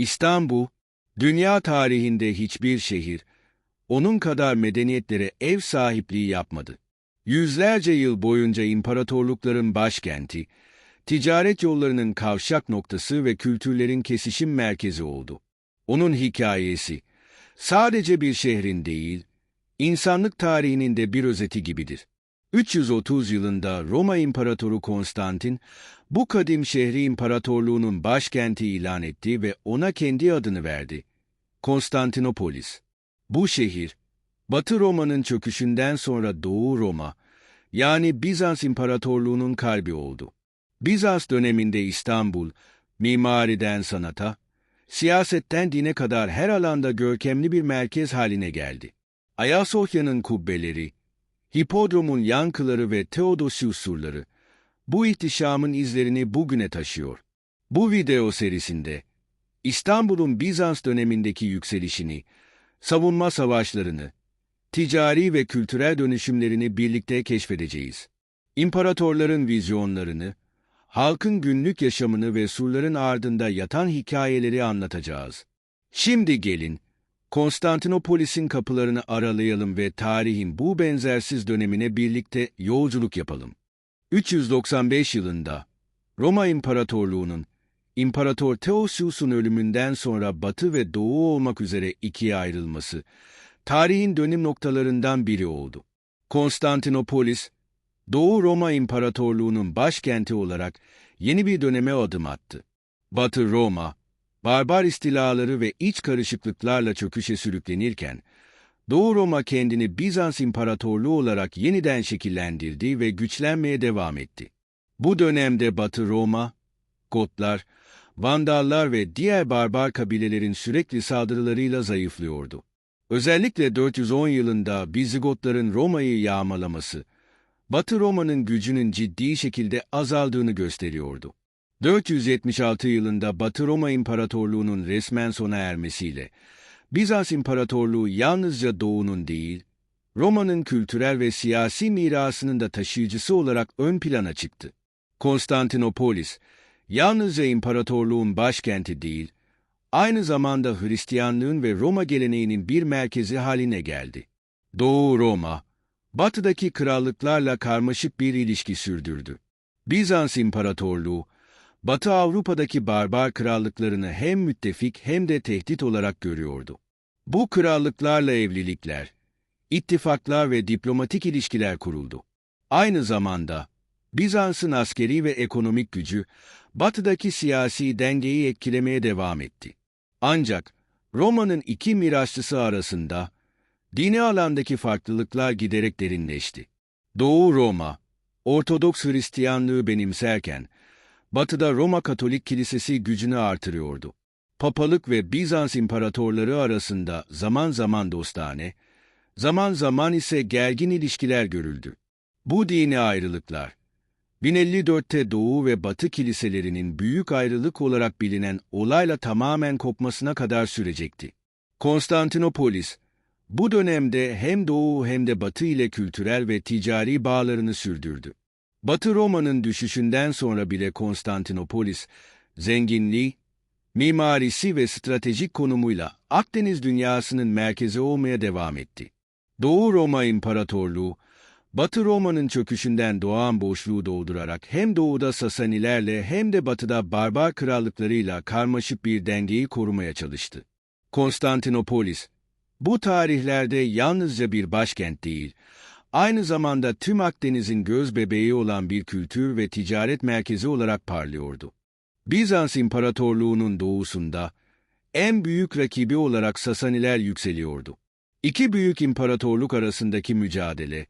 İstanbul, dünya tarihinde hiçbir şehir, onun kadar medeniyetlere ev sahipliği yapmadı. Yüzlerce yıl boyunca imparatorlukların başkenti, ticaret yollarının kavşak noktası ve kültürlerin kesişim merkezi oldu. Onun hikayesi, sadece bir şehrin değil, insanlık tarihinin de bir özeti gibidir. 330 yılında Roma İmparatoru Konstantin, bu kadim şehri imparatorluğunun başkenti ilan etti ve ona kendi adını verdi. Konstantinopolis. Bu şehir, Batı Roma'nın çöküşünden sonra Doğu Roma, yani Bizans İmparatorluğu'nun kalbi oldu. Bizans döneminde İstanbul, mimariden sanata, siyasetten dine kadar her alanda görkemli bir merkez haline geldi. Ayasofya'nın kubbeleri, Hipodrom'un yankıları ve Theodosius surları, bu ihtişamın izlerini bugüne taşıyor. Bu video serisinde, İstanbul'un Bizans dönemindeki yükselişini, savunma savaşlarını, ticari ve kültürel dönüşümlerini birlikte keşfedeceğiz. İmparatorların vizyonlarını, halkın günlük yaşamını ve surların ardında yatan hikayeleri anlatacağız. Şimdi gelin, Konstantinopolis'in kapılarını aralayalım ve tarihin bu benzersiz dönemine birlikte yolculuk yapalım. 395 yılında Roma İmparatorluğu'nun İmparator Theodosius'un ölümünden sonra Batı ve Doğu olmak üzere ikiye ayrılması, tarihin dönüm noktalarından biri oldu. Konstantinopolis, Doğu Roma İmparatorluğu'nun başkenti olarak yeni bir döneme adım attı. Batı Roma, barbar istilaları ve iç karışıklıklarla çöküşe sürüklenirken, Doğu Roma kendini Bizans İmparatorluğu olarak yeniden şekillendirdi ve güçlenmeye devam etti. Bu dönemde Batı Roma, Gotlar, Vandallar ve diğer barbar kabilelerin sürekli saldırılarıyla zayıflıyordu. Özellikle 410 yılında Bizigotların Roma'yı yağmalaması, Batı Roma'nın gücünün ciddi şekilde azaldığını gösteriyordu. 476 yılında Batı Roma İmparatorluğu'nun resmen sona ermesiyle, Bizans İmparatorluğu yalnızca Doğu'nun değil, Roma'nın kültürel ve siyasi mirasının da taşıyıcısı olarak ön plana çıktı. Konstantinopolis, yalnızca imparatorluğun başkenti değil, aynı zamanda Hristiyanlığın ve Roma geleneğinin bir merkezi haline geldi. Doğu Roma, batıdaki krallıklarla karmaşık bir ilişki sürdürdü. Bizans İmparatorluğu, Batı Avrupa'daki barbar krallıklarını hem müttefik hem de tehdit olarak görüyordu. Bu krallıklarla evlilikler, ittifaklar ve diplomatik ilişkiler kuruldu. Aynı zamanda Bizans'ın askeri ve ekonomik gücü batıdaki siyasi dengeyi etkilemeye devam etti. Ancak Roma'nın iki mirasçısı arasında dini alandaki farklılıklar giderek derinleşti. Doğu Roma, Ortodoks Hristiyanlığı benimserken, Batı'da Roma Katolik Kilisesi gücünü artırıyordu. Papalık ve Bizans imparatorları arasında zaman zaman dostane, zaman zaman ise gergin ilişkiler görüldü. Bu dini ayrılıklar, 1054'te Doğu ve Batı kiliselerinin büyük ayrılık olarak bilinen olayla tamamen kopmasına kadar sürecekti. Konstantinopolis, bu dönemde hem Doğu hem de Batı ile kültürel ve ticari bağlarını sürdürdü. Batı Roma'nın düşüşünden sonra bile Konstantinopolis, zenginliği, mimarisi ve stratejik konumuyla Akdeniz dünyasının merkezi olmaya devam etti. Doğu Roma İmparatorluğu, Batı Roma'nın çöküşünden doğan boşluğu doldurarak hem doğuda Sasanilerle hem de batıda barbar krallıklarıyla karmaşık bir dengeyi korumaya çalıştı. Konstantinopolis, bu tarihlerde yalnızca bir başkent değil, aynı zamanda tüm Akdeniz'in göz bebeği olan bir kültür ve ticaret merkezi olarak parlıyordu. Bizans İmparatorluğu'nun doğusunda en büyük rakibi olarak Sasaniler yükseliyordu. İki büyük imparatorluk arasındaki mücadele,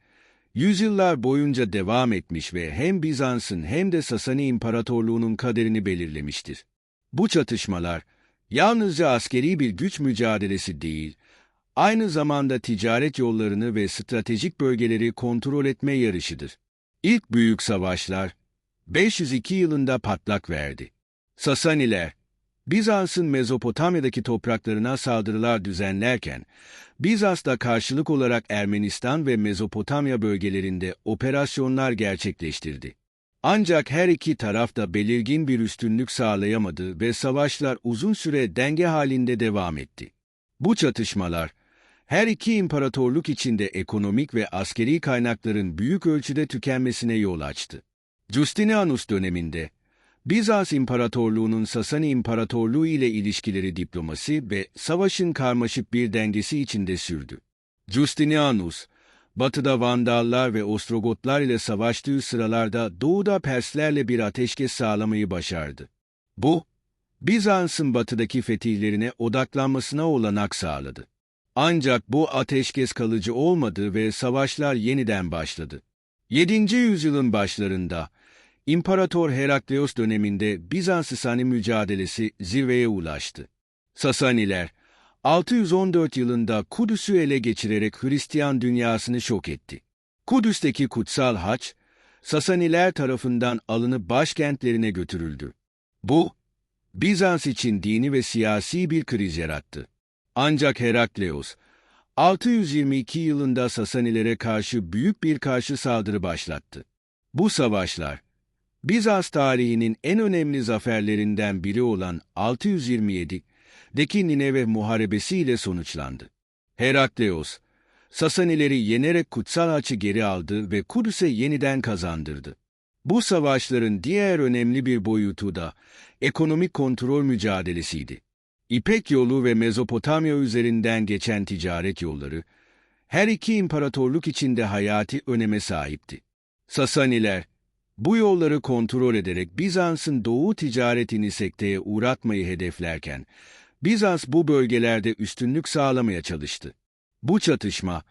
yüzyıllar boyunca devam etmiş ve hem Bizans'ın hem de Sasani İmparatorluğu'nun kaderini belirlemiştir. Bu çatışmalar, yalnızca askeri bir güç mücadelesi değil, aynı zamanda ticaret yollarını ve stratejik bölgeleri kontrol etme yarışıdır. İlk büyük savaşlar 502 yılında patlak verdi. Sasaniler, Bizans'ın Mezopotamya'daki topraklarına saldırılar düzenlerken, Bizans da karşılık olarak Ermenistan ve Mezopotamya bölgelerinde operasyonlar gerçekleştirdi. Ancak her iki taraf da belirgin bir üstünlük sağlayamadı ve savaşlar uzun süre denge halinde devam etti. Bu çatışmalar, her iki imparatorluk içinde ekonomik ve askeri kaynakların büyük ölçüde tükenmesine yol açtı. Justinianus döneminde, Bizans İmparatorluğu'nun Sasani İmparatorluğu ile ilişkileri diplomasi ve savaşın karmaşık bir dengesi içinde sürdü. Justinianus, batıda Vandallar ve Ostrogotlar ile savaştığı sıralarda doğuda Perslerle bir ateşkes sağlamayı başardı. Bu, Bizans'ın batıdaki fetihlerine odaklanmasına olanak sağladı. Ancak bu ateşkes kalıcı olmadı ve savaşlar yeniden başladı. 7. yüzyılın başlarında İmparator Herakleos döneminde Bizans-Sasani mücadelesi zirveye ulaştı. Sasaniler 614 yılında Kudüs'ü ele geçirerek Hristiyan dünyasını şok etti. Kudüs'teki kutsal haç, Sasaniler tarafından alınıp başkentlerine götürüldü. Bu, Bizans için dini ve siyasi bir kriz yarattı. Ancak Herakleos, 622 yılında Sasanilere karşı büyük bir karşı saldırı başlattı. Bu savaşlar, Bizans tarihinin en önemli zaferlerinden biri olan 627'deki Nineve Muharebesi ile sonuçlandı. Herakleos, Sasanileri yenerek kutsal haçı geri aldı ve Kudüs'e yeniden kazandırdı. Bu savaşların diğer önemli bir boyutu da ekonomik kontrol mücadelesiydi. İpek yolu ve Mezopotamya üzerinden geçen ticaret yolları, her iki imparatorluk içinde hayati öneme sahipti. Sasaniler, bu yolları kontrol ederek Bizans'ın doğu ticaretini sekteye uğratmayı hedeflerken, Bizans bu bölgelerde üstünlük sağlamaya çalıştı. Bu çatışma,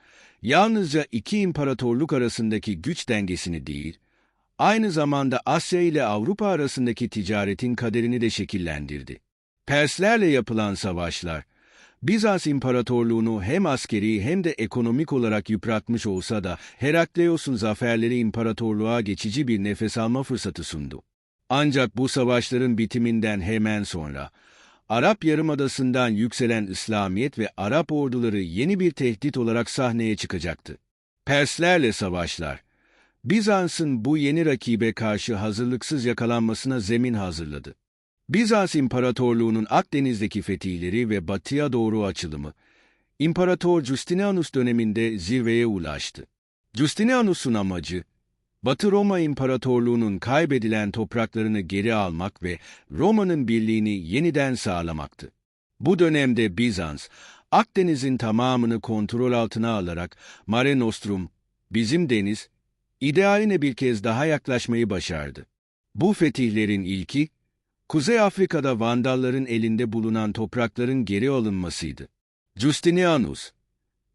yalnızca iki imparatorluk arasındaki güç dengesini değil, aynı zamanda Asya ile Avrupa arasındaki ticaretin kaderini de şekillendirdi. Perslerle yapılan savaşlar, Bizans İmparatorluğunu hem askeri hem de ekonomik olarak yıpratmış olsa da Herakleos'un zaferleri imparatorluğa geçici bir nefes alma fırsatı sundu. Ancak bu savaşların bitiminden hemen sonra Arap Yarımadası'ndan yükselen İslamiyet ve Arap orduları yeni bir tehdit olarak sahneye çıkacaktı. Perslerle savaşlar, Bizans'ın bu yeni rakibe karşı hazırlıksız yakalanmasına zemin hazırladı. Bizans İmparatorluğu'nun Akdeniz'deki fetihleri ve batıya doğru açılımı, İmparator Justinianus döneminde zirveye ulaştı. Justinianus'un amacı, Batı Roma İmparatorluğu'nun kaybedilen topraklarını geri almak ve Roma'nın birliğini yeniden sağlamaktı. Bu dönemde Bizans, Akdeniz'in tamamını kontrol altına alarak Mare Nostrum, bizim deniz, idealine bir kez daha yaklaşmayı başardı. Bu fetihlerin ilki, Kuzey Afrika'da Vandalların elinde bulunan toprakların geri alınmasıydı. Justinianus,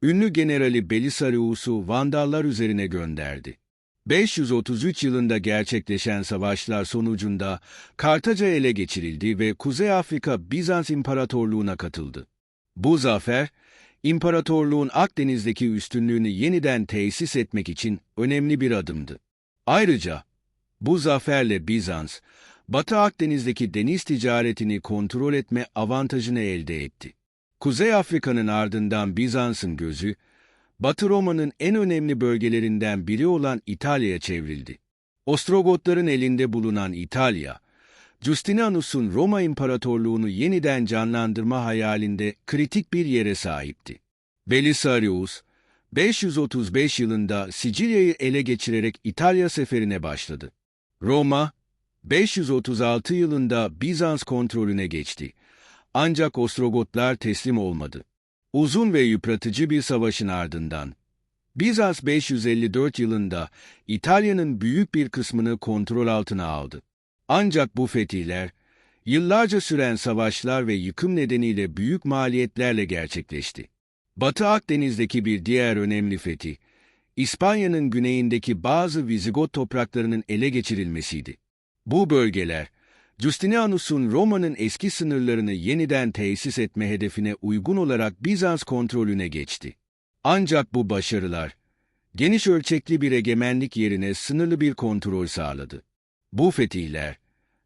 ünlü generali Belisarius'u Vandallar üzerine gönderdi. 533 yılında gerçekleşen savaşlar sonucunda Kartaca ele geçirildi ve Kuzey Afrika Bizans İmparatorluğu'na katıldı. Bu zafer, İmparatorluğun Akdeniz'deki üstünlüğünü yeniden tesis etmek için önemli bir adımdı. Ayrıca bu zaferle Bizans, Batı Akdeniz'deki deniz ticaretini kontrol etme avantajını elde etti. Kuzey Afrika'nın ardından Bizans'ın gözü, Batı Roma'nın en önemli bölgelerinden biri olan İtalya'ya çevrildi. Ostrogotların elinde bulunan İtalya, Justinianus'un Roma İmparatorluğunu yeniden canlandırma hayalinde kritik bir yere sahipti. Belisarius, 535 yılında Sicilya'yı ele geçirerek İtalya seferine başladı. Roma, 536 yılında Bizans kontrolüne geçti. Ancak Ostrogotlar teslim olmadı. Uzun ve yıpratıcı bir savaşın ardından, Bizans 554 yılında İtalya'nın büyük bir kısmını kontrol altına aldı. Ancak bu fetihler, yıllarca süren savaşlar ve yıkım nedeniyle büyük maliyetlerle gerçekleşti. Batı Akdeniz'deki bir diğer önemli fetih, İspanya'nın güneyindeki bazı Vizigot topraklarının ele geçirilmesiydi. Bu bölgeler, Justinianus'un Roma'nın eski sınırlarını yeniden tesis etme hedefine uygun olarak Bizans kontrolüne geçti. Ancak bu başarılar, geniş ölçekli bir egemenlik yerine sınırlı bir kontrol sağladı. Bu fetihler,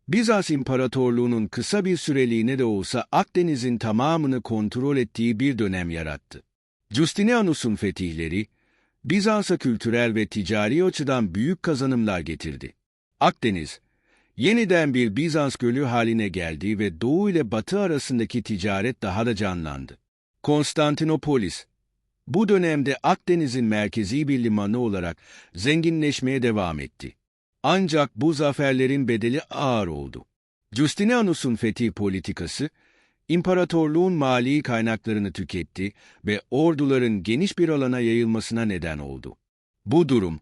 Bizans İmparatorluğu'nun kısa bir süreliğine de olsa Akdeniz'in tamamını kontrol ettiği bir dönem yarattı. Justinianus'un fetihleri, Bizans'a kültürel ve ticari açıdan büyük kazanımlar getirdi. Akdeniz, yeniden bir Bizans gölü haline geldi ve Doğu ile Batı arasındaki ticaret daha da canlandı. Konstantinopolis, bu dönemde Akdeniz'in merkezi bir limanı olarak zenginleşmeye devam etti. Ancak bu zaferlerin bedeli ağır oldu. Justinianus'un fetih politikası, imparatorluğun mali kaynaklarını tüketti ve orduların geniş bir alana yayılmasına neden oldu. Bu durum,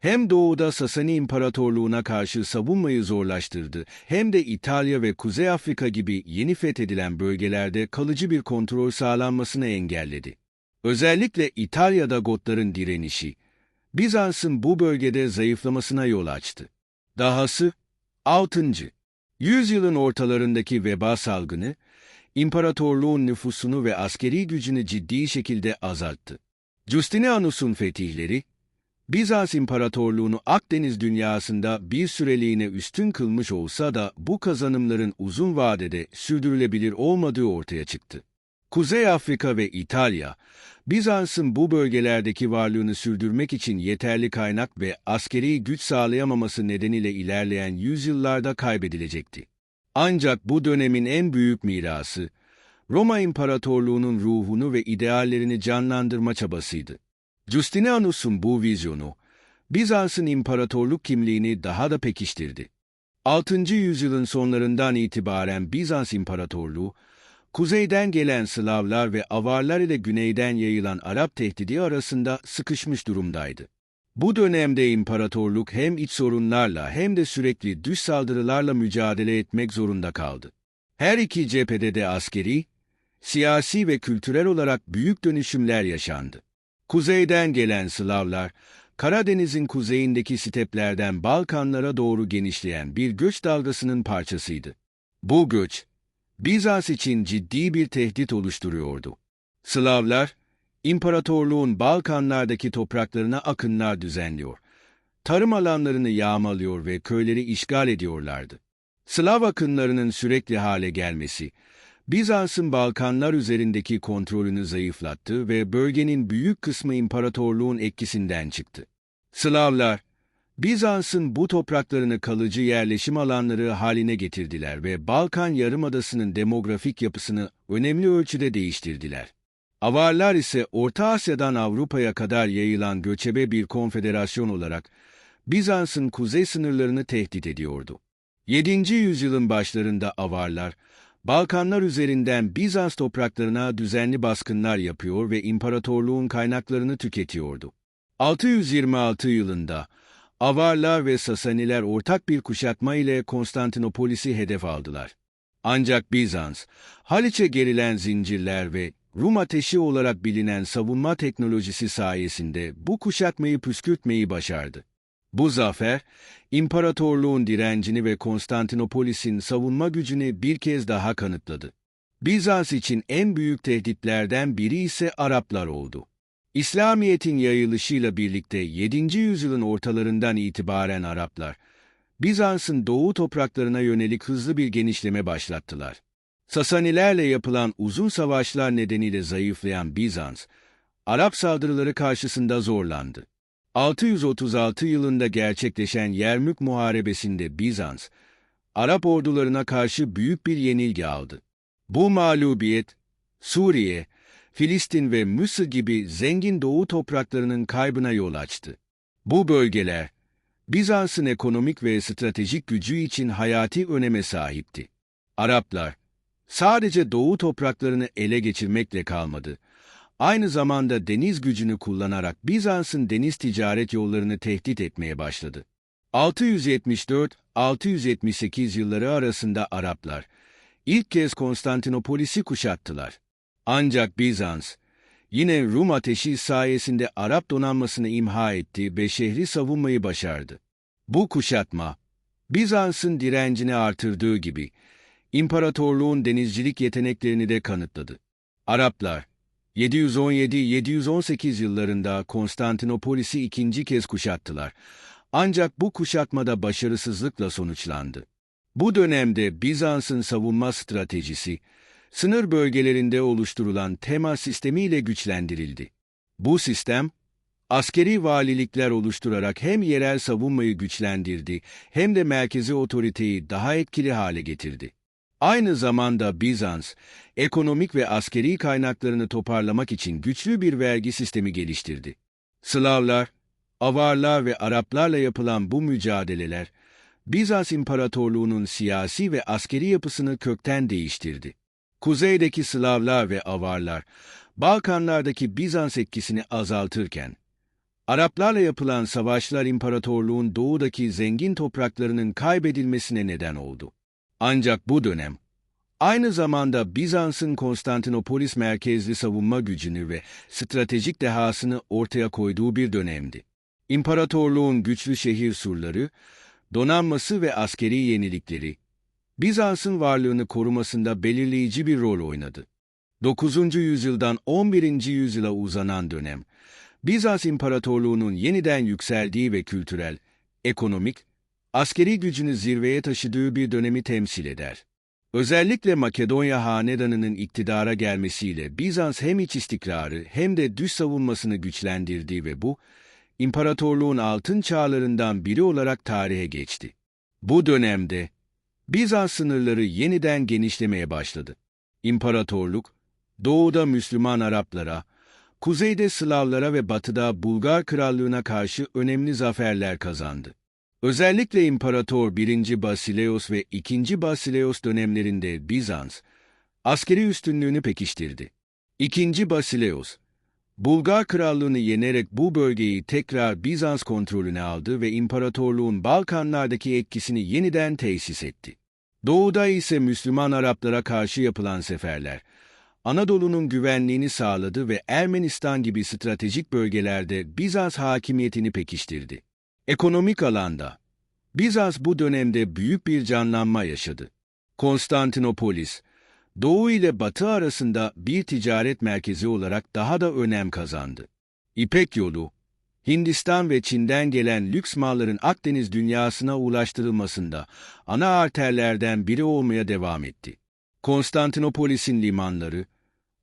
hem doğuda Sasani İmparatorluğu'na karşı savunmayı zorlaştırdı, hem de İtalya ve Kuzey Afrika gibi yeni fethedilen bölgelerde kalıcı bir kontrol sağlanmasını engelledi. Özellikle İtalya'da Gotların direnişi, Bizans'ın bu bölgede zayıflamasına yol açtı. Dahası, 6. Yüzyılın ortalarındaki veba salgını, imparatorluğun nüfusunu ve askeri gücünü ciddi şekilde azalttı. Justinianus'un fetihleri, Bizans İmparatorluğunu Akdeniz dünyasında bir süreliğine üstün kılmış olsa da bu kazanımların uzun vadede sürdürülebilir olmadığı ortaya çıktı. Kuzey Afrika ve İtalya, Bizans'ın bu bölgelerdeki varlığını sürdürmek için yeterli kaynak ve askeri güç sağlayamaması nedeniyle ilerleyen yüzyıllarda kaybedilecekti. Ancak bu dönemin en büyük mirası, Roma İmparatorluğu'nun ruhunu ve ideallerini canlandırma çabasıydı. Justinianus'un bu vizyonu, Bizans'ın imparatorluk kimliğini daha da pekiştirdi. 6. yüzyılın sonlarından itibaren Bizans İmparatorluğu, kuzeyden gelen Slavlar ve Avarlar ile güneyden yayılan Arap tehdidi arasında sıkışmış durumdaydı. Bu dönemde imparatorluk hem iç sorunlarla hem de sürekli dış saldırılarla mücadele etmek zorunda kaldı. Her iki cephede de askeri, siyasi ve kültürel olarak büyük dönüşümler yaşandı. Kuzeyden gelen Slavlar, Karadeniz'in kuzeyindeki steplerden Balkanlara doğru genişleyen bir göç dalgasının parçasıydı. Bu göç, Bizans için ciddi bir tehdit oluşturuyordu. Slavlar, imparatorluğun Balkanlardaki topraklarına akınlar düzenliyor, tarım alanlarını yağmalıyor ve köyleri işgal ediyorlardı. Slav akınlarının sürekli hale gelmesi, Bizans'ın Balkanlar üzerindeki kontrolünü zayıflattı ve bölgenin büyük kısmı imparatorluğun etkisinden çıktı. Slavlar, Bizans'ın bu topraklarını kalıcı yerleşim alanları haline getirdiler ve Balkan Yarımadası'nın demografik yapısını önemli ölçüde değiştirdiler. Avarlar ise Orta Asya'dan Avrupa'ya kadar yayılan göçebe bir konfederasyon olarak Bizans'ın kuzey sınırlarını tehdit ediyordu. 7. yüzyılın başlarında Avarlar, Balkanlar üzerinden Bizans topraklarına düzenli baskınlar yapıyor ve imparatorluğun kaynaklarını tüketiyordu. 626 yılında Avarlar ve Sasaniler ortak bir kuşatma ile Konstantinopolis'i hedef aldılar. Ancak Bizans, Haliç'e gerilen zincirler ve Rum ateşi olarak bilinen savunma teknolojisi sayesinde bu kuşatmayı püskürtmeyi başardı. Bu zafer, imparatorluğun direncini ve Konstantinopolis'in savunma gücünü bir kez daha kanıtladı. Bizans için en büyük tehditlerden biri ise Araplar oldu. İslamiyet'in yayılışıyla birlikte 7. yüzyılın ortalarından itibaren Araplar, Bizans'ın doğu topraklarına yönelik hızlı bir genişleme başlattılar. Sasanilerle yapılan uzun savaşlar nedeniyle zayıflayan Bizans, Arap saldırıları karşısında zorlandı. 636 yılında gerçekleşen Yermük Muharebesi'nde Bizans, Arap ordularına karşı büyük bir yenilgi aldı. Bu mağlubiyet, Suriye, Filistin ve Mısır gibi zengin doğu topraklarının kaybına yol açtı. Bu bölgeler, Bizans'ın ekonomik ve stratejik gücü için hayati öneme sahipti. Araplar, sadece doğu topraklarını ele geçirmekle kalmadı, aynı zamanda deniz gücünü kullanarak Bizans'ın deniz ticaret yollarını tehdit etmeye başladı. 674-678 yılları arasında Araplar, ilk kez Konstantinopolis'i kuşattılar. Ancak Bizans, yine Rum ateşi sayesinde Arap donanmasını imha etti ve şehri savunmayı başardı. Bu kuşatma, Bizans'ın direncini artırdığı gibi, imparatorluğun denizcilik yeteneklerini de kanıtladı. Araplar, 717-718 yıllarında Konstantinopolis'i ikinci kez kuşattılar. Ancak bu kuşatmada başarısızlıkla sonuçlandı. Bu dönemde Bizans'ın savunma stratejisi, sınır bölgelerinde oluşturulan tema sistemiyle güçlendirildi. Bu sistem, Askeri valilikler oluşturarak hem yerel savunmayı güçlendirdi hem de merkezi otoriteyi daha etkili hale getirdi. Aynı zamanda Bizans, ekonomik ve askeri kaynaklarını toparlamak için güçlü bir vergi sistemi geliştirdi. Slavlar, Avarlar ve Araplarla yapılan bu mücadeleler, Bizans İmparatorluğu'nun siyasi ve askeri yapısını kökten değiştirdi. Kuzeydeki Slavlar ve Avarlar, Balkanlardaki Bizans etkisini azaltırken, Araplarla yapılan savaşlar imparatorluğun doğudaki zengin topraklarının kaybedilmesine neden oldu. Ancak bu dönem, aynı zamanda Bizans'ın Konstantinopolis merkezli savunma gücünü ve stratejik dehasını ortaya koyduğu bir dönemdi. İmparatorluğun güçlü şehir surları, donanması ve askeri yenilikleri, Bizans'ın varlığını korumasında belirleyici bir rol oynadı. 9. yüzyıldan 11. yüzyıla uzanan dönem, Bizans İmparatorluğu'nun yeniden yükseldiği ve kültürel, ekonomik, askeri gücünü zirveye taşıdığı bir dönemi temsil eder. Özellikle Makedonya Hanedanı'nın iktidara gelmesiyle Bizans hem iç istikrarı hem de düş savunmasını güçlendirdi ve bu, imparatorluğun altın çağlarından biri olarak tarihe geçti. Bu dönemde Bizans sınırları yeniden genişlemeye başladı. İmparatorluk, doğuda Müslüman Araplara, kuzeyde Slavlara ve batıda Bulgar Krallığına karşı önemli zaferler kazandı. Özellikle İmparator 1. Basileos ve 2. Basileos dönemlerinde Bizans, askeri üstünlüğünü pekiştirdi. 2. Basileos, Bulgar Krallığını yenerek bu bölgeyi tekrar Bizans kontrolüne aldı ve imparatorluğun Balkanlardaki etkisini yeniden tesis etti. Doğuda ise Müslüman Araplara karşı yapılan seferler, Anadolu'nun güvenliğini sağladı ve Ermenistan gibi stratejik bölgelerde Bizans hakimiyetini pekiştirdi. Ekonomik alanda, Bizans bu dönemde büyük bir canlanma yaşadı. Konstantinopolis, Doğu ile Batı arasında bir ticaret merkezi olarak daha da önem kazandı. İpek yolu, Hindistan ve Çin'den gelen lüks malların Akdeniz dünyasına ulaştırılmasında ana arterlerden biri olmaya devam etti. Konstantinopolis'in limanları,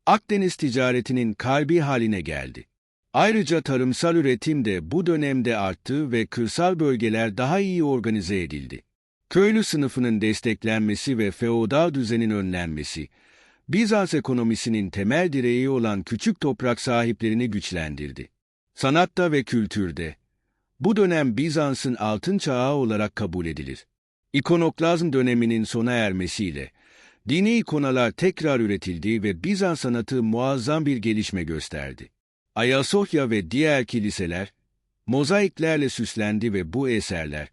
Akdeniz ticaretinin kalbi haline geldi. Ayrıca tarımsal üretim de bu dönemde arttı ve kırsal bölgeler daha iyi organize edildi. Köylü sınıfının desteklenmesi ve feodal düzenin önlenmesi, Bizans ekonomisinin temel direği olan küçük toprak sahiplerini güçlendirdi. Sanatta ve kültürde, bu dönem Bizans'ın altın çağı olarak kabul edilir. İkonoklazm döneminin sona ermesiyle, dini ikonalar tekrar üretildi ve Bizans sanatı muazzam bir gelişme gösterdi. Ayasofya ve diğer kiliseler, mozaiklerle süslendi ve bu eserler,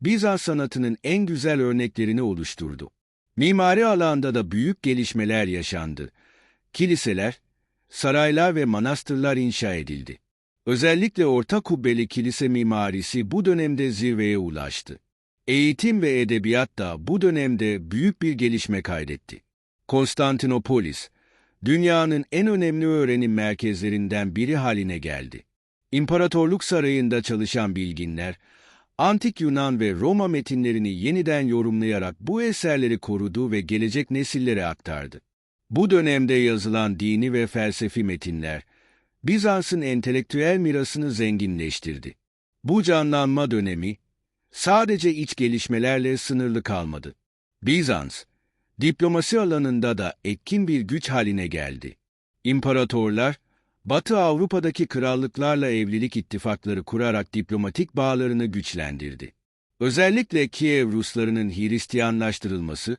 Bizans sanatının en güzel örneklerini oluşturdu. Mimari alanda da büyük gelişmeler yaşandı. Kiliseler, saraylar ve manastırlar inşa edildi. Özellikle orta kubbeli kilise mimarisi bu dönemde zirveye ulaştı. Eğitim ve edebiyat da bu dönemde büyük bir gelişme kaydetti. Konstantinopolis, dünyanın en önemli öğrenim merkezlerinden biri haline geldi. İmparatorluk sarayında çalışan bilginler, Antik Yunan ve Roma metinlerini yeniden yorumlayarak bu eserleri korudu ve gelecek nesillere aktardı. Bu dönemde yazılan dini ve felsefi metinler, Bizans'ın entelektüel mirasını zenginleştirdi. Bu canlanma dönemi, sadece iç gelişmelerle sınırlı kalmadı. Bizans, diplomasi alanında da etkin bir güç haline geldi. İmparatorlar, Batı Avrupa'daki krallıklarla evlilik ittifakları kurarak diplomatik bağlarını güçlendirdi. Özellikle Kiev Ruslarının Hristiyanlaştırılması,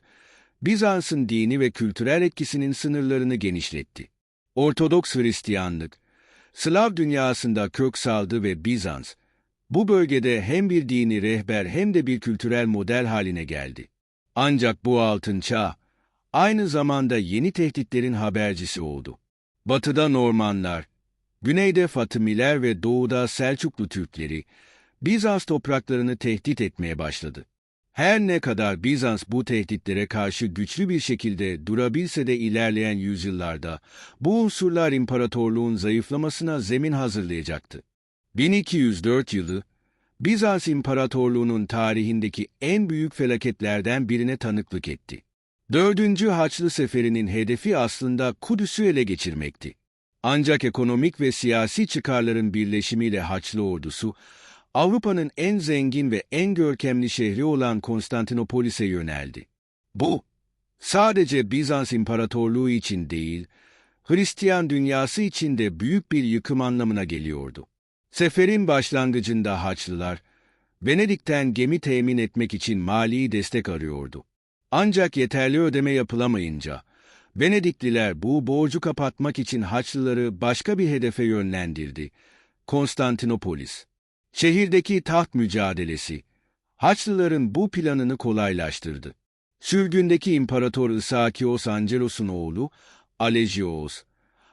Bizans'ın dini ve kültürel etkisinin sınırlarını genişletti. Ortodoks Hristiyanlık, Slav dünyasında kök saldı ve Bizans, bu bölgede hem bir dini rehber hem de bir kültürel model haline geldi. Ancak bu altın çağ, aynı zamanda yeni tehditlerin habercisi oldu. Batıda Normanlar, güneyde Fatımiler ve doğuda Selçuklu Türkleri, Bizans topraklarını tehdit etmeye başladı. Her ne kadar Bizans bu tehditlere karşı güçlü bir şekilde durabilse de ilerleyen yüzyıllarda bu unsurlar imparatorluğun zayıflamasına zemin hazırlayacaktı. 1204 yılı, Bizans İmparatorluğu'nun tarihindeki en büyük felaketlerden birine tanıklık etti. Dördüncü Haçlı Seferi'nin hedefi aslında Kudüs'ü ele geçirmekti. Ancak ekonomik ve siyasi çıkarların birleşimiyle Haçlı ordusu, Avrupa'nın en zengin ve en görkemli şehri olan Konstantinopolis'e yöneldi. Bu, sadece Bizans İmparatorluğu için değil, Hristiyan dünyası için de büyük bir yıkım anlamına geliyordu. Seferin başlangıcında Haçlılar, Venedik'ten gemi temin etmek için mali destek arıyordu. Ancak yeterli ödeme yapılamayınca, Venedikliler bu borcu kapatmak için Haçlıları başka bir hedefe yönlendirdi. Konstantinopolis. Şehirdeki taht mücadelesi, Haçlıların bu planını kolaylaştırdı. Sürgündeki İmparator Isakios Angelos'un oğlu Alegios,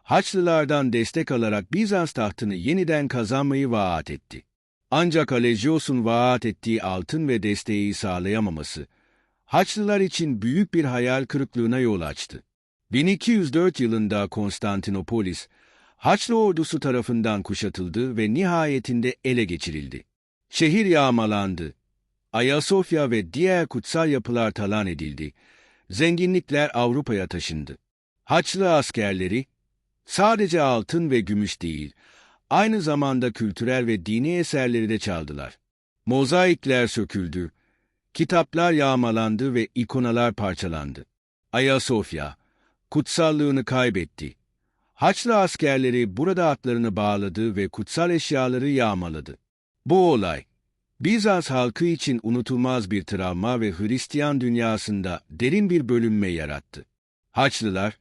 Haçlılardan destek alarak Bizans tahtını yeniden kazanmayı vaat etti. Ancak Alegios'un vaat ettiği altın ve desteği sağlayamaması, Haçlılar için büyük bir hayal kırıklığına yol açtı. 1204 yılında Konstantinopolis, Haçlı ordusu tarafından kuşatıldı ve nihayetinde ele geçirildi. Şehir yağmalandı. Ayasofya ve diğer kutsal yapılar talan edildi. Zenginlikler Avrupa'ya taşındı. Haçlı askerleri, sadece altın ve gümüş değil, aynı zamanda kültürel ve dini eserleri de çaldılar. Mozaikler söküldü, kitaplar yağmalandı ve ikonalar parçalandı. Ayasofya, kutsallığını kaybetti. Haçlı askerleri burada atlarını bağladı ve kutsal eşyaları yağmaladı. Bu olay, Bizans halkı için unutulmaz bir travma ve Hristiyan dünyasında derin bir bölünme yarattı. Haçlılar,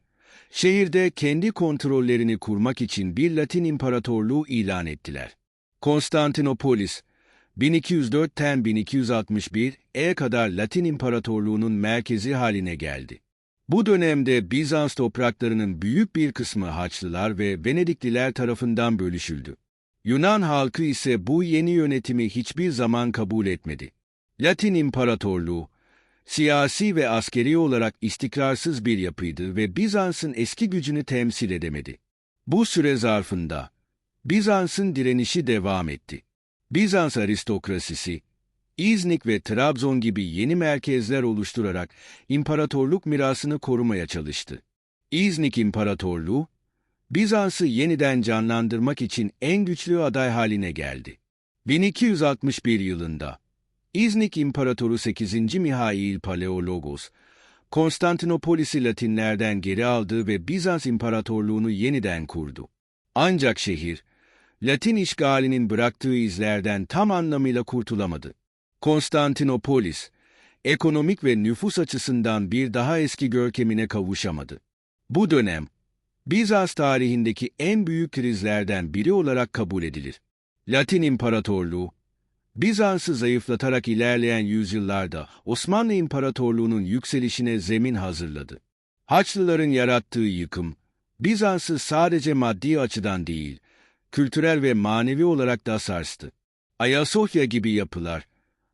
şehirde kendi kontrollerini kurmak için bir Latin İmparatorluğu ilan ettiler. Konstantinopolis, 1204'ten 1261'e kadar Latin İmparatorluğu'nun merkezi haline geldi. Bu dönemde Bizans topraklarının büyük bir kısmı Haçlılar ve Venedikliler tarafından bölüşüldü. Yunan halkı ise bu yeni yönetimi hiçbir zaman kabul etmedi. Latin İmparatorluğu, siyasi ve askeri olarak istikrarsız bir yapıydı ve Bizans'ın eski gücünü temsil edemedi. Bu süre zarfında Bizans'ın direnişi devam etti. Bizans aristokrasisi, İznik ve Trabzon gibi yeni merkezler oluşturarak imparatorluk mirasını korumaya çalıştı. İznik İmparatorluğu, Bizans'ı yeniden canlandırmak için en güçlü aday haline geldi. 1261 yılında İznik İmparatoru 8. Mihail Paleologos, Konstantinopolis'i Latinlerden geri aldı ve Bizans İmparatorluğunu yeniden kurdu. Ancak şehir, Latin işgalinin bıraktığı izlerden tam anlamıyla kurtulamadı. Konstantinopolis, ekonomik ve nüfus açısından bir daha eski görkemine kavuşamadı. Bu dönem, Bizans tarihindeki en büyük krizlerden biri olarak kabul edilir. Latin İmparatorluğu, Bizans'ı zayıflatarak ilerleyen yüzyıllarda Osmanlı İmparatorluğu'nun yükselişine zemin hazırladı. Haçlıların yarattığı yıkım, Bizans'ı sadece maddi açıdan değil, kültürel ve manevi olarak da sarstı. Ayasofya gibi yapılar,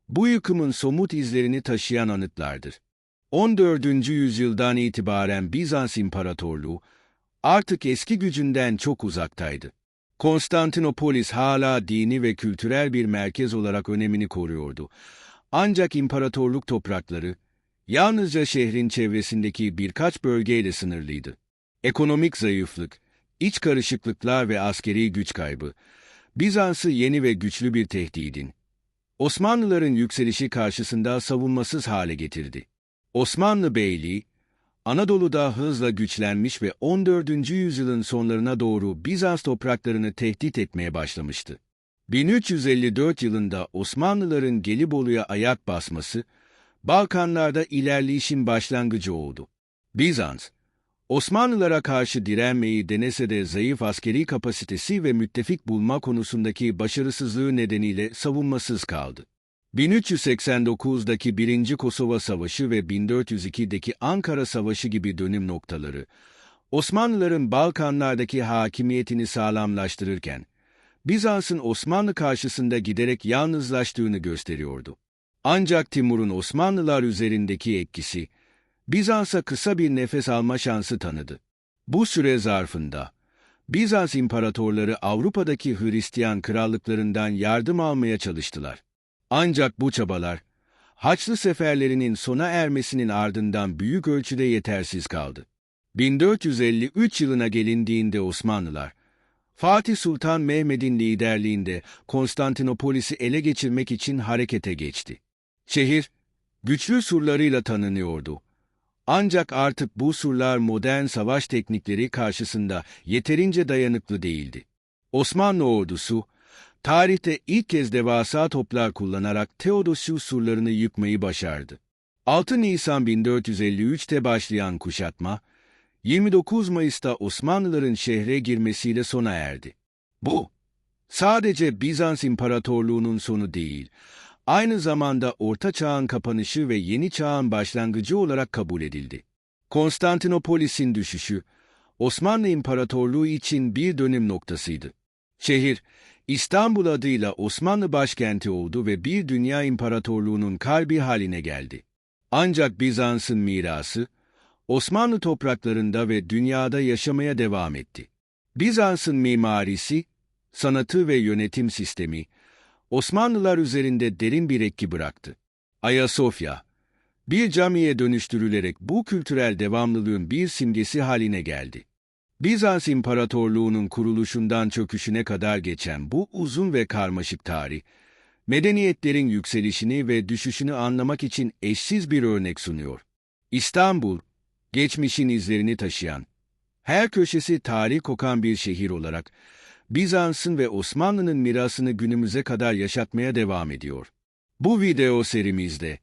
bu yıkımın somut izlerini taşıyan anıtlardır. 14. yüzyıldan itibaren Bizans İmparatorluğu artık eski gücünden çok uzaktaydı. Konstantinopolis hala dini ve kültürel bir merkez olarak önemini koruyordu. Ancak imparatorluk toprakları yalnızca şehrin çevresindeki birkaç bölgeyle sınırlıydı. Ekonomik zayıflık, iç karışıklıklar ve askeri güç kaybı, Bizans'ı yeni ve güçlü bir tehdidin, Osmanlıların yükselişi karşısında savunmasız hale getirdi. Osmanlı Beyliği, Anadolu'da hızla güçlenmiş ve 14. yüzyılın sonlarına doğru Bizans topraklarını tehdit etmeye başlamıştı. 1354 yılında Osmanlıların Gelibolu'ya ayak basması, Balkanlarda ilerleyişin başlangıcı oldu. Bizans, Osmanlılara karşı direnmeyi denese de zayıf askeri kapasitesi ve müttefik bulma konusundaki başarısızlığı nedeniyle savunmasız kaldı. 1389'daki 1. Kosova Savaşı ve 1402'deki Ankara Savaşı gibi dönüm noktaları, Osmanlıların Balkanlardaki hakimiyetini sağlamlaştırırken, Bizans'ın Osmanlı karşısında giderek yalnızlaştığını gösteriyordu. Ancak Timur'un Osmanlılar üzerindeki etkisi, Bizans'a kısa bir nefes alma şansı tanıdı. Bu süre zarfında, Bizans imparatorları Avrupa'daki Hristiyan krallıklarından yardım almaya çalıştılar. Ancak bu çabalar, Haçlı seferlerinin sona ermesinin ardından büyük ölçüde yetersiz kaldı. 1453 yılına gelindiğinde Osmanlılar, Fatih Sultan Mehmet'in liderliğinde Konstantinopolis'i ele geçirmek için harekete geçti. Şehir, güçlü surlarıyla tanınıyordu. Ancak artık bu surlar modern savaş teknikleri karşısında yeterince dayanıklı değildi. Osmanlı ordusu, tarihte ilk kez devasa toplar kullanarak Theodosius surlarını yıkmayı başardı. 6 Nisan 1453'te başlayan kuşatma, 29 Mayıs'ta Osmanlıların şehre girmesiyle sona erdi. Bu, sadece Bizans İmparatorluğu'nun sonu değil, aynı zamanda Orta Çağ'ın kapanışı ve Yeni Çağ'ın başlangıcı olarak kabul edildi. Konstantinopolis'in düşüşü, Osmanlı İmparatorluğu için bir dönüm noktasıydı. Şehir, İstanbul adıyla Osmanlı başkenti oldu ve bir dünya imparatorluğunun kalbi haline geldi. Ancak Bizans'ın mirası, Osmanlı topraklarında ve dünyada yaşamaya devam etti. Bizans'ın mimarisi, sanatı ve yönetim sistemi, Osmanlılar üzerinde derin bir etki bıraktı. Ayasofya, bir camiye dönüştürülerek bu kültürel devamlılığın bir simgesi haline geldi. Bizans İmparatorluğu'nun kuruluşundan çöküşüne kadar geçen bu uzun ve karmaşık tarih, medeniyetlerin yükselişini ve düşüşünü anlamak için eşsiz bir örnek sunuyor. İstanbul, geçmişin izlerini taşıyan, her köşesi tarih kokan bir şehir olarak, Bizans'ın ve Osmanlı'nın mirasını günümüze kadar yaşatmaya devam ediyor. Bu video serimizde,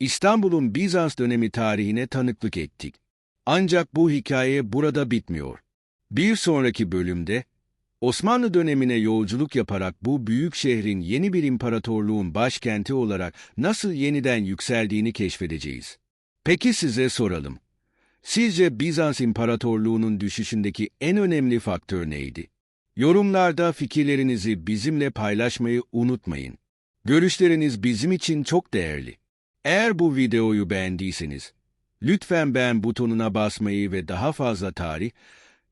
İstanbul'un Bizans dönemi tarihine tanıklık ettik. Ancak bu hikaye burada bitmiyor. Bir sonraki bölümde, Osmanlı dönemine yolculuk yaparak bu büyük şehrin yeni bir imparatorluğun başkenti olarak nasıl yeniden yükseldiğini keşfedeceğiz. Peki size soralım. Sizce Bizans İmparatorluğu'nun düşüşündeki en önemli faktör neydi? Yorumlarda fikirlerinizi bizimle paylaşmayı unutmayın. Görüşleriniz bizim için çok değerli. Eğer bu videoyu beğendiyseniz, lütfen beğen butonuna basmayı ve daha fazla tarih,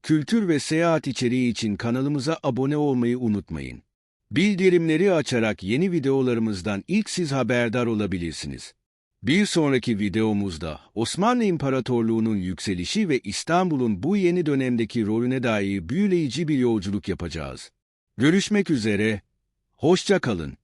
kültür ve seyahat içeriği için kanalımıza abone olmayı unutmayın. Bildirimleri açarak yeni videolarımızdan ilk siz haberdar olabilirsiniz. Bir sonraki videomuzda Osmanlı İmparatorluğu'nun yükselişi ve İstanbul'un bu yeni dönemdeki rolüne dair büyüleyici bir yolculuk yapacağız. Görüşmek üzere, hoşça kalın.